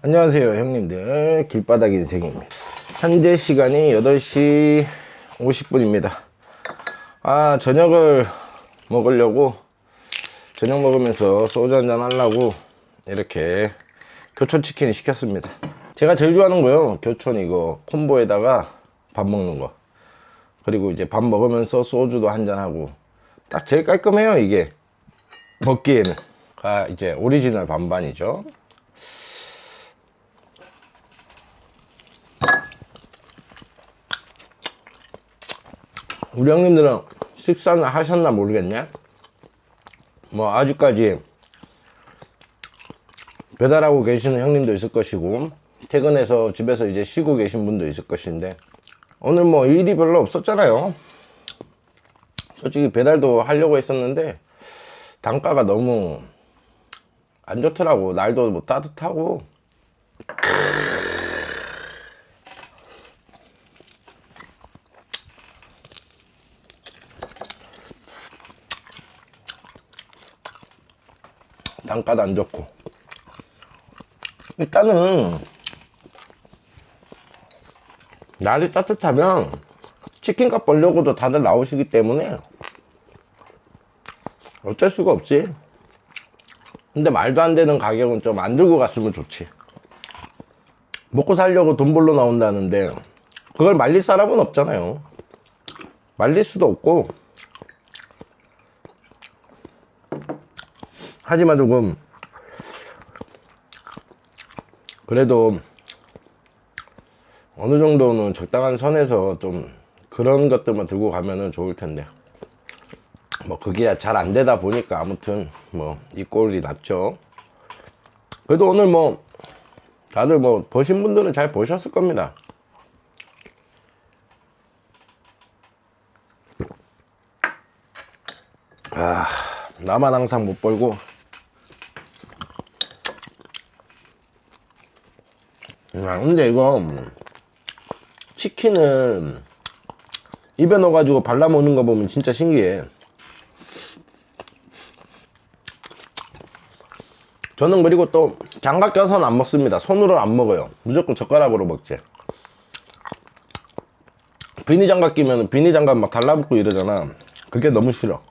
안녕하세요 형님들. 길바닥 인생입니다. 현재 시간이 8시 50분입니다. 아 저녁을 먹으려고 저녁 먹으면서 소주 한잔 하려고 이렇게 교촌치킨 시켰습니다. 제가 제일 좋아하는 거요. 교촌 이거 콤보에다가 밥 먹는 거. 그리고 이제 밥 먹으면서 소주도 한잔 하고. 딱 제일 깔끔해요 이게. 먹기에는. 아 이제 오리지널 반반이죠 우리 형님들은 식사는 하셨나 모르겠네. 뭐 아직까지 배달하고 계시는 형님도 있을 것이고 퇴근해서 집에서 이제 쉬고 계신 분도 있을 것인데 오늘 뭐 일이 별로 없었잖아요. 솔직히 배달도 하려고 했었는데 단가가 너무 안 좋더라고. 날도 뭐 따뜻하고 단가도 안 좋고. 일단은 날이 따뜻하면 치킨값 벌려고도 다들 나오시기 때문에 어쩔 수가 없지. 근데 말도 안 되는 가격은 좀 안 들고 갔으면 좋지. 먹고 살려고 돈 벌러 나온다는데 그걸 말릴 사람은 없잖아요. 말릴 수도 없고 하지만 조금 그래도 어느 정도는 적당한 선에서 좀 그런 것들만 들고 가면은 좋을 텐데. 뭐 그게 잘 안 되다 보니까 아무튼 뭐 이 꼴이 났죠. 그래도 오늘 뭐 다들 뭐 보신 분들은 잘 보셨을 겁니다. 아 나만 항상 못 벌고 아, 근데 이거 치킨을 입에 넣어가지고 발라 먹는 거 보면 진짜 신기해. 저는 그리고 또 장갑 껴서는 안 먹습니다. 손으로 안 먹어요. 무조건 젓가락으로 먹지. 비니 장갑 끼면 비니 장갑 막 달라붙고 이러잖아. 그게 너무 싫어.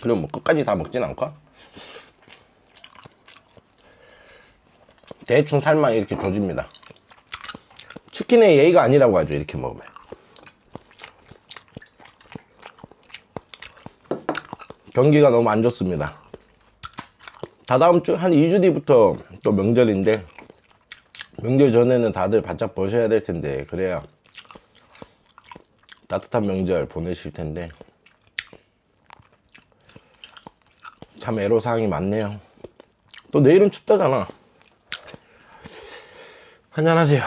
그럼 뭐 끝까지 다 먹진 않고 대충 살만 이렇게 조집니다 치킨의 예의가 아니라고 하죠 이렇게 먹으면 경기가 너무 안 좋습니다 다다음 주 한 2주 뒤부터 또 명절인데 명절 전에는 다들 바짝 버셔야 될 텐데 그래야 따뜻한 명절 보내실 텐데 참 애로사항이 많네요. 또 내일은 춥다잖아. 한잔하세요.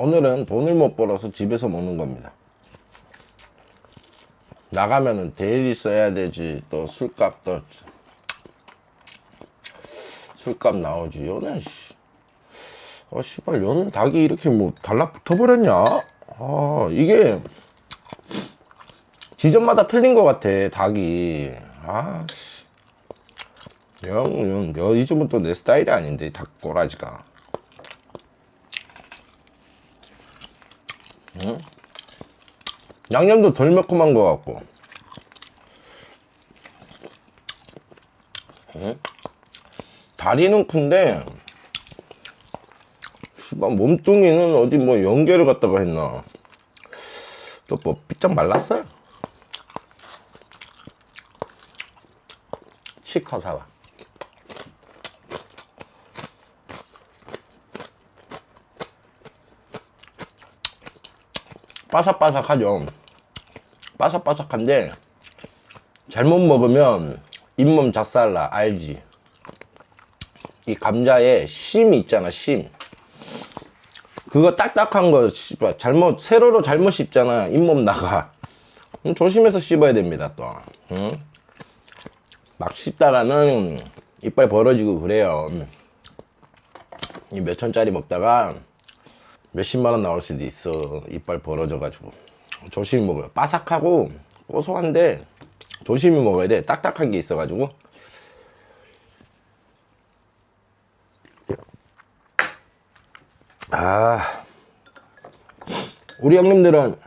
오늘은 돈을 못 벌어서 집에서 먹는 겁니다. 나가면은 대리 써야 되지 또 술값도 술값 나오지 요는 씨. 아 씨발 요는 닭이 이렇게 뭐 달라붙어 버렸냐? 아 이게 지점마다 틀린 것 같아 닭이. 아씨. 영, 영, 이 집은 또 내 스타일이 아닌데 닭 꼬라지가. 응? 양념도 덜 매콤한 것 같고. 응? 다리는 큰데 씨발 몸뚱이는 어디 뭐 연계를 갖다가 했나. 또 뭐 삐쩍 말랐어요? 치카사와 바삭바삭하죠. 바삭바삭한데 잘못 먹으면 잇몸 작살나 알지? 이 감자에 심이 있잖아 심 그거 딱딱한 거 씨발 잘못 세로로 잘못 씹잖아 잇몸 나가 음, 조심해서 씹어야 됩니다 또 응? 막 씹다가는 이빨 벌어지고 그래요 이 몇천짜리 먹다가 몇십만 원 나올 수도 있어. 이빨 벌어져 가지고. 조심히 먹어요. 바삭하고 고소한데 조심히 먹어야 돼. 딱딱한 게 있어 가지고. 아, 우리 형님들은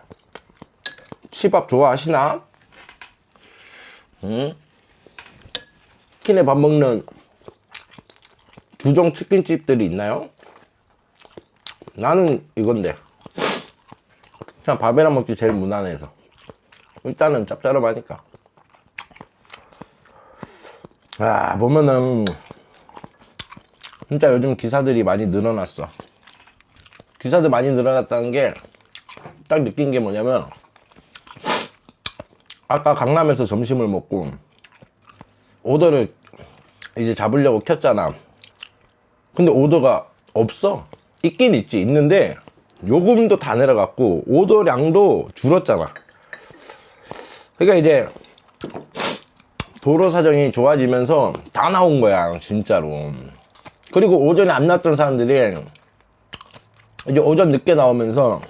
치밥 좋아하시나? 응? 치킨에 밥 먹는 두종 치킨집들이 있나요? 나는 이건데 그냥 밥이랑 먹기 제일 무난해서 일단은 짭짤하니까 아 보면은 진짜 요즘 기사들이 많이 늘어났어 기사들 많이 늘어났다는 게 딱 느낀 게 뭐냐면 아까 강남에서 점심을 먹고 오더를 이제 잡으려고 켰잖아. 근데 오더가 없어. 있긴 있지. 있는데 요금도 다 내려갔고 오더량도 줄었잖아. 그러니까 이제 도로 사정이 좋아지면서 다 나온 거야 진짜로. 그리고 오전에 안 났던 사람들이 이제 오전 늦게 나오면서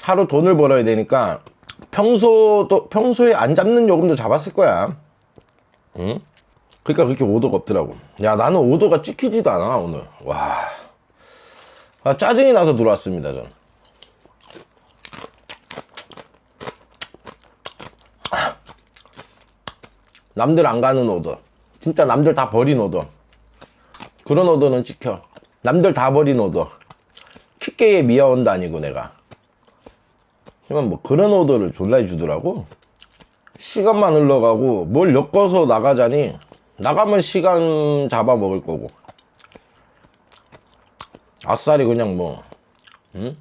하루 돈을 벌어야 되니까 평소도 평소에 안 잡는 요금도 잡았을 거야 응? 그러니까 그렇게 오더가 없더라고. 야, 나는 오더가 찍히지도 않아, 오늘. 와. 아, 짜증이 나서 들어왔습니다, 전. 남들 안 가는 오더. 진짜 남들 다 버린 오더. 그런 오더는 찍혀. 남들 다 버린 오더. 킥게에 미아원도 아니고, 내가. 하지만 뭐 그런 오더를 졸라 해주더라고. 시간만 흘러가고 뭘 엮어서 나가자니 나가면 시간 잡아 먹을 거고 아싸리 그냥 뭐 응?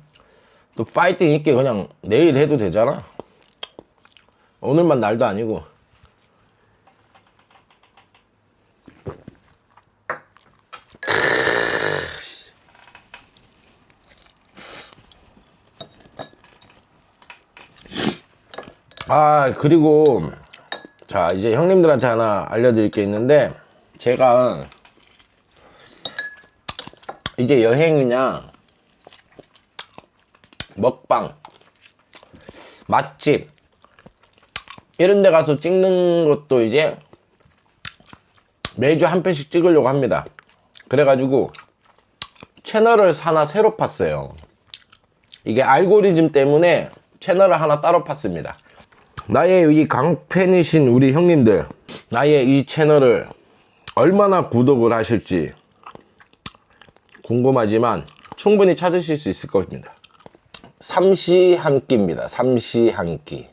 또 파이팅 있게 그냥 내일 해도 되잖아 오늘만 날도 아니고 아 그리고 자 이제 형님들한테 하나 알려드릴 게 있는데 제가 이제 여행이냐? 먹방 맛집 이런 데 가서 찍는 것도 이제 매주 한 편씩 찍으려고 합니다. 그래가지고 채널을 하나 새로 팠어요. 이게 알고리즘 때문에 채널을 하나 따로 팠습니다 나의 이 강팬이신 우리 형님들 나의 이 채널을 얼마나 구독을 하실지 궁금하지만 충분히 찾으실 수 있을 겁니다. 삼시 한 끼입니다. 삼시 한끼.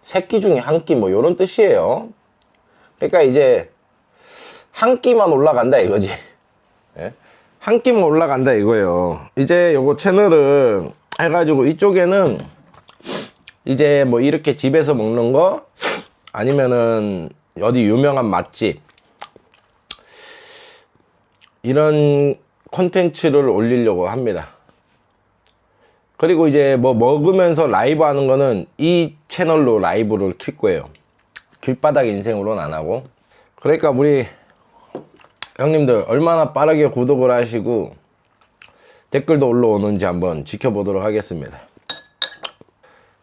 새끼 중에 한 끼 뭐 이런 뜻이에요. 그러니까 이제 한 끼만 올라간다 이거지. 예? 한 끼만 올라간다 이거예요. 이제 요거 채널을 해가지고 이쪽에는 이제 뭐 이렇게 집에서 먹는 거 아니면은 어디 유명한 맛집 이런 콘텐츠를 올리려고 합니다. 그리고 이제 뭐 먹으면서 라이브 하는 거는 이 채널로 라이브를 킬 거예요. 길바닥 인생으로는 안 하고. 그러니까 우리 형님들 얼마나 빠르게 구독을 하시고 댓글도 올라오는지 한번 지켜보도록 하겠습니다.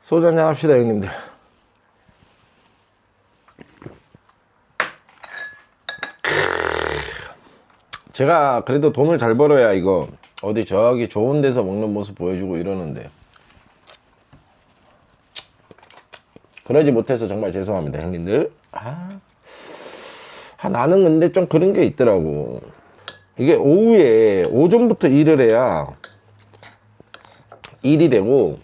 소주 한잔 합시다, 형님들. 제가 그래도 돈을 잘 벌어야 이거 어디 저기 좋은 데서 먹는 모습 보여주고 이러는데 그러지 못해서 정말 죄송합니다 형님들 아, 아 나는 근데 좀 그런 게 있더라고 이게 오후에 오전부터 일을 해야 일이 되고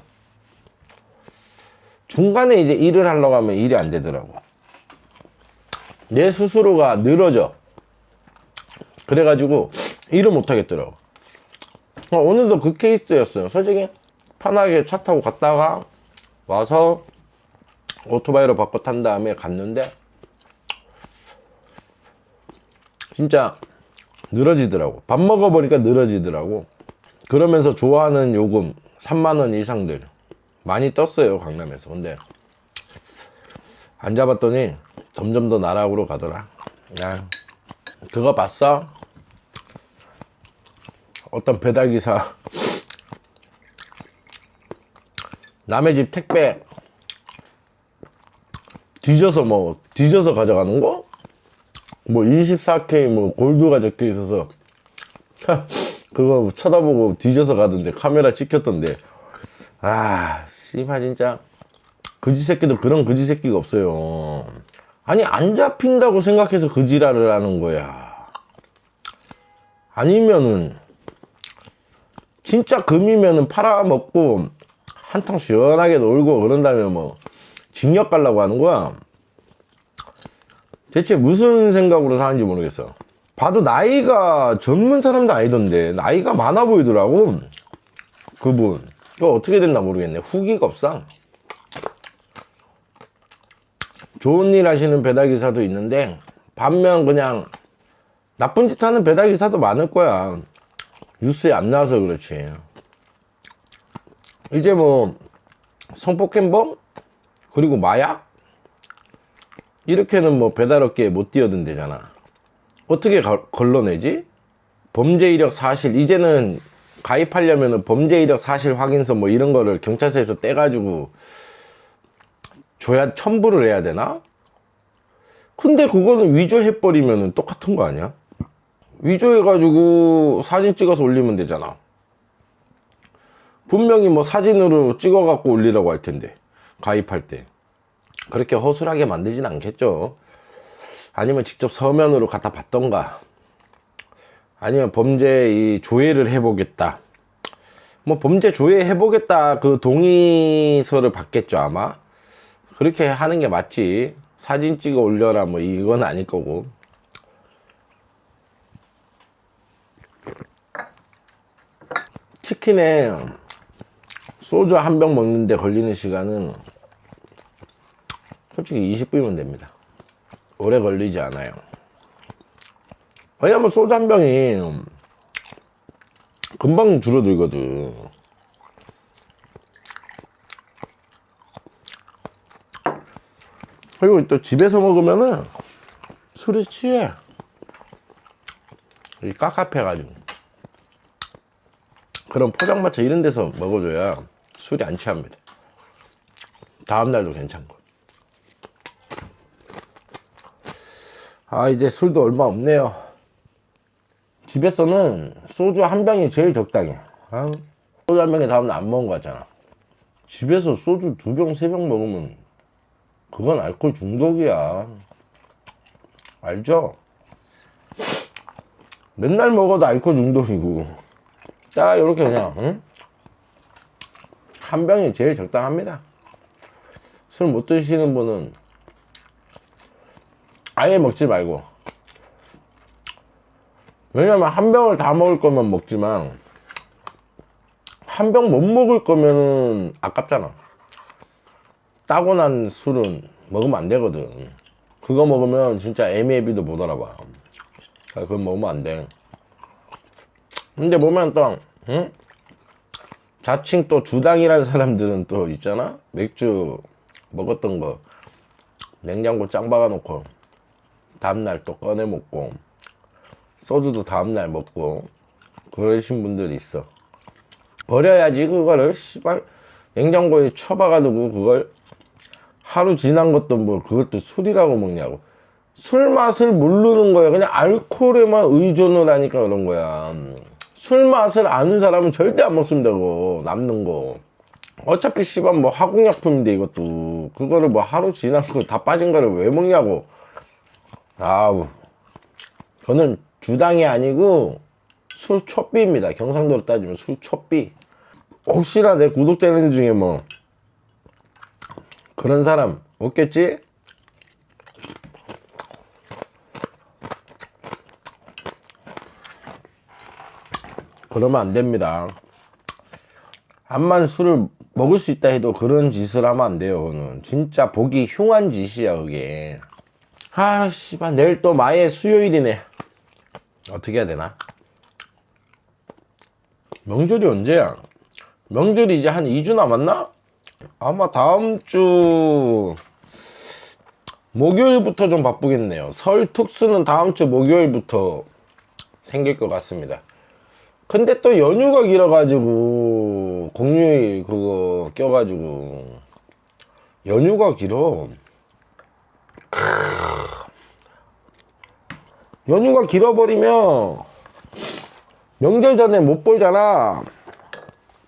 중간에 이제 일을 하려고 하면 일이 안 되더라고. 내 스스로가 늘어져. 그래가지고 일을 못 하겠더라고. 어, 오늘도 그 케이스였어요. 솔직히 편하게 차 타고 갔다가 와서 오토바이로 바꿔 탄 다음에 갔는데 진짜 늘어지더라고. 밥 먹어보니까 늘어지더라고. 그러면서 좋아하는 요금 3만원 이상들 많이 떴어요 강남에서. 근데 안 잡았더니 점점 더 나락으로 가더라. 야, 그거 봤어? 어떤 배달기사. 남의 집 택배 뒤져서 뭐 뒤져서 가져가는 거? 뭐 24K 뭐 골드가 적혀 있어서 그거 쳐다보고 뒤져서 가던데 카메라 찍혔던데. 아 씨발 진짜. 그지 새끼도 그런 그지 새끼가 없어요. 아니 안 잡힌다고 생각해서 그 지랄을 하는 거야. 아니면은 진짜 금이면은 팔아먹고 한탕 시원하게 놀고 그런 다음에 뭐 징역 가려고 하는 거야 대체 무슨 생각으로 사는지 모르겠어. 봐도 나이가 젊은 사람도 아니던데 나이가 많아 보이더라고. 그분. 그 어떻게 됐나 모르겠네. 후기가 없어. 좋은 일 하시는 배달기사도 있는데 반면 그냥 나쁜 짓 하는 배달기사도 많을 거야. 뉴스에 안 나와서 그렇지. 이제 뭐 성폭행범? 그리고 마약 이렇게는 뭐 배달업계에 못 뛰어든대잖아 어떻게 가- 걸러내지? 범죄 이력 사실 이제는 가입하려면 범죄 이력 사실 확인서 뭐 이런 거를 경찰서에서 떼가지고 줘야 첨부를 해야 되나? 근데 그거는 위조해버리면 똑같은 거 아니야? 위조해가지고 사진 찍어서 올리면 되잖아. 분명히 뭐 사진으로 찍어갖고 올리라고 할 텐데, 가입할 때. 그렇게 허술하게 만들진 않겠죠. 아니면 직접 서면으로 갖다 받던가. 아니면 범죄 이 조회를 해보겠다. 뭐 범죄 조회 해보겠다 그 동의서를 받겠죠 아마. 그렇게 하는 게 맞지. 사진 찍어 올려라 뭐 이건 아닐 거고. 치킨에 소주 한 병 먹는데 걸리는 시간은 솔직히 20분이면 됩니다. 오래 걸리지 않아요. 왜냐면 소주 한 병이 금방 줄어들거든. 그리고 또 집에서 먹으면은 술이 취해. 이 깝깝해가지고. 그럼 포장마차 이런 데서 먹어줘야 술이 안 취합니다. 다음날도 괜찮고. 아, 이제 술도 얼마 없네요. 집에서는 소주 한 병이 제일 적당해. 아, 소주 한 병에 다음날 안 먹은 거 같잖아. 집에서 소주 두 병, 세 병 먹으면 그건 알코올 중독이야. 알죠? 맨날 먹어도 알코올 중독이고. 딱 이렇게 그냥 응? 한 병이 제일 적당합니다. 술 못 드시는 분은 아예 먹지 말고. 왜냐면 한 병을 다 먹을 거면 먹지만 한 병 못 먹을 거면은 아깝잖아. 따고 난 술은 먹으면 안 되거든. 그거 먹으면 진짜 애미애비도 못 알아봐. 아, 그건 먹으면 안 돼. 근데 보면 또, 응? 자칭 또 주당이라는 사람들은 또 있잖아? 맥주 먹었던 거 냉장고 짱 박아놓고 다음날 또 꺼내 먹고 소주도 다음날 먹고 그러신 분들이 있어. 버려야지 그거를 씨발. 냉장고에 처박아두고 그걸 하루 지난 것도 뭐 그것도 술이라고 먹냐고. 술 맛을 모르는 거야. 그냥 알코올에만 의존을 하니까 그런 거야. 술 맛을 아는 사람은 절대 안 먹습니다 그거. 남는 거. 어차피 씨발 뭐 화공약품인데 이것도. 그거를 뭐 하루 지난 거 다 빠진 거를 왜 먹냐고 아우 그거는 주당이 아니고 술 촛비입니다 경상도로 따지면 술 촛비 혹시나 내 구독자님 중에 뭐 그런 사람 없겠지? 그러면 안 됩니다. 암만 술을 먹을 수 있다 해도 그런 짓을 하면 안 돼요, 그거는. 진짜 보기 흉한 짓이야, 그게. 아, 씨발, 내일 또 마의 수요일이네. 어떻게 해야 되나? 명절이 언제야? 명절이 이제 한 2주 남았나? 아마 다음 주 목요일부터 좀 바쁘겠네요. 설 특수는 다음 주 목요일부터 생길 것 같습니다. 근데 또 연휴가 길어가지고 공휴일 그거 껴가지고 연휴가 길어. 연휴가 길어버리면 명절 전에 못 벌잖아.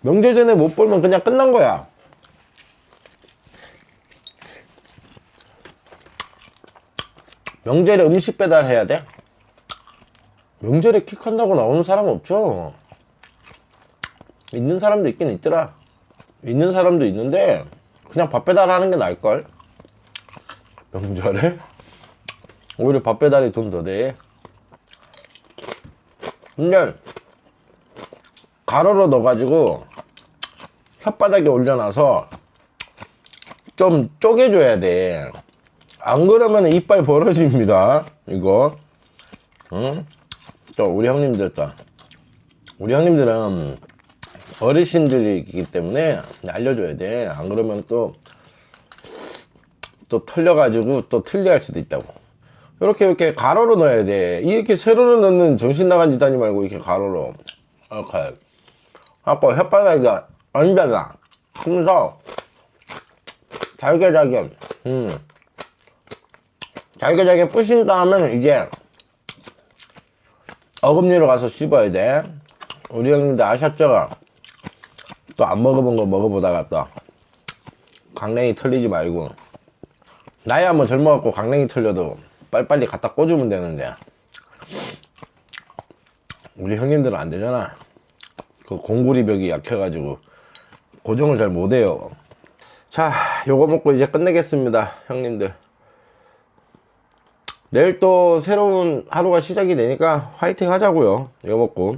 명절 전에 못 벌면 그냥 끝난 거야. 명절에 음식 배달해야 돼? 명절에 킥한다고 나오는 사람 없죠. 있는 사람도 있긴 있더라. 있는 사람도 있는데 그냥 밥 배달하는 게 나을걸. 명절에 오히려 밥 배달이 돈더 돼. 근데 가로로 넣어가지고 혓바닥에 올려놔서 좀 쪼개줘야 돼. 안 그러면 이빨 벌어집니다. 이거. 응? 또 우리 형님들 또 우리 형님들은 어르신들이기 때문에 알려줘야 돼. 안 그러면 또 또 털려가지고 또 틀리할 수도 있다고. 이렇게 이렇게 가로로 넣어야 돼. 이렇게 세로로 넣는 정신 나간 짓 하지 말고 이렇게 가로로 이렇게. 아까 혓바닥이 앉아라. 그러면서 잘게 잘게. 음. 잘게 잘게 부신 다음에 이제 어금니로 가서 씹어야 돼. 우리 형님들 아셨죠? 또 안 먹어본 거 먹어보다가 또 강냉이 털리지 말고 나이 한번 젊어갖고 강냉이 털려도 빨리빨리 갖다 꽂으면 되는데 우리 형님들은 안 되잖아. 그 공구리벽이 약해가지고 고정을 잘 못해요. 자, 요거 먹고 이제 끝내겠습니다, 형님들. 내일 또 새로운 하루가 시작이 되니까 화이팅 하자고요. 이거 먹고.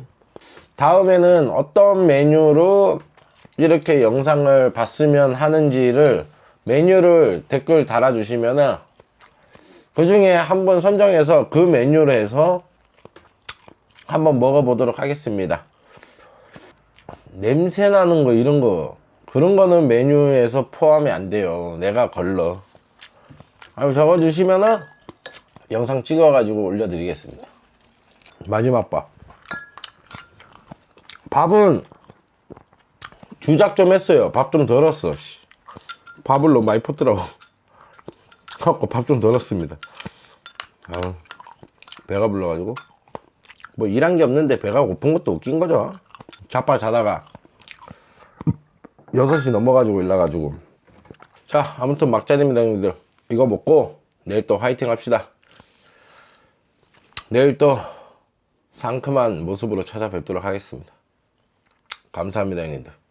다음에는 어떤 메뉴로 이렇게 영상을 봤으면 하는지를 메뉴를 댓글 달아주시면은 그 중에 한번 선정해서 그 메뉴로 해서 한번 먹어보도록 하겠습니다. 냄새 나는 거 이런 거 그런 거는 메뉴에서 포함이 안 돼요. 내가 걸러. 아유 적어주시면은 영상 찍어가지고 올려드리겠습니다. 마지막 밥. 밥은 주작 좀 했어요. 밥 좀 덜었어. 씨. 밥을 너무 많이 폈더라고. 갖고 밥좀 덜었습니다. 아, 배가 불러가지고. 뭐 일한 게 없는데 배가 고픈 것도 웃긴 거죠. 자빠 자다가 6시 넘어가지고 일나가지고. 자, 아무튼 막자입니다, 형님들. 이거 먹고 내일 또 화이팅 합시다. 내일 또 상큼한 모습으로 찾아뵙도록 하겠습니다. 감사합니다, 형님들.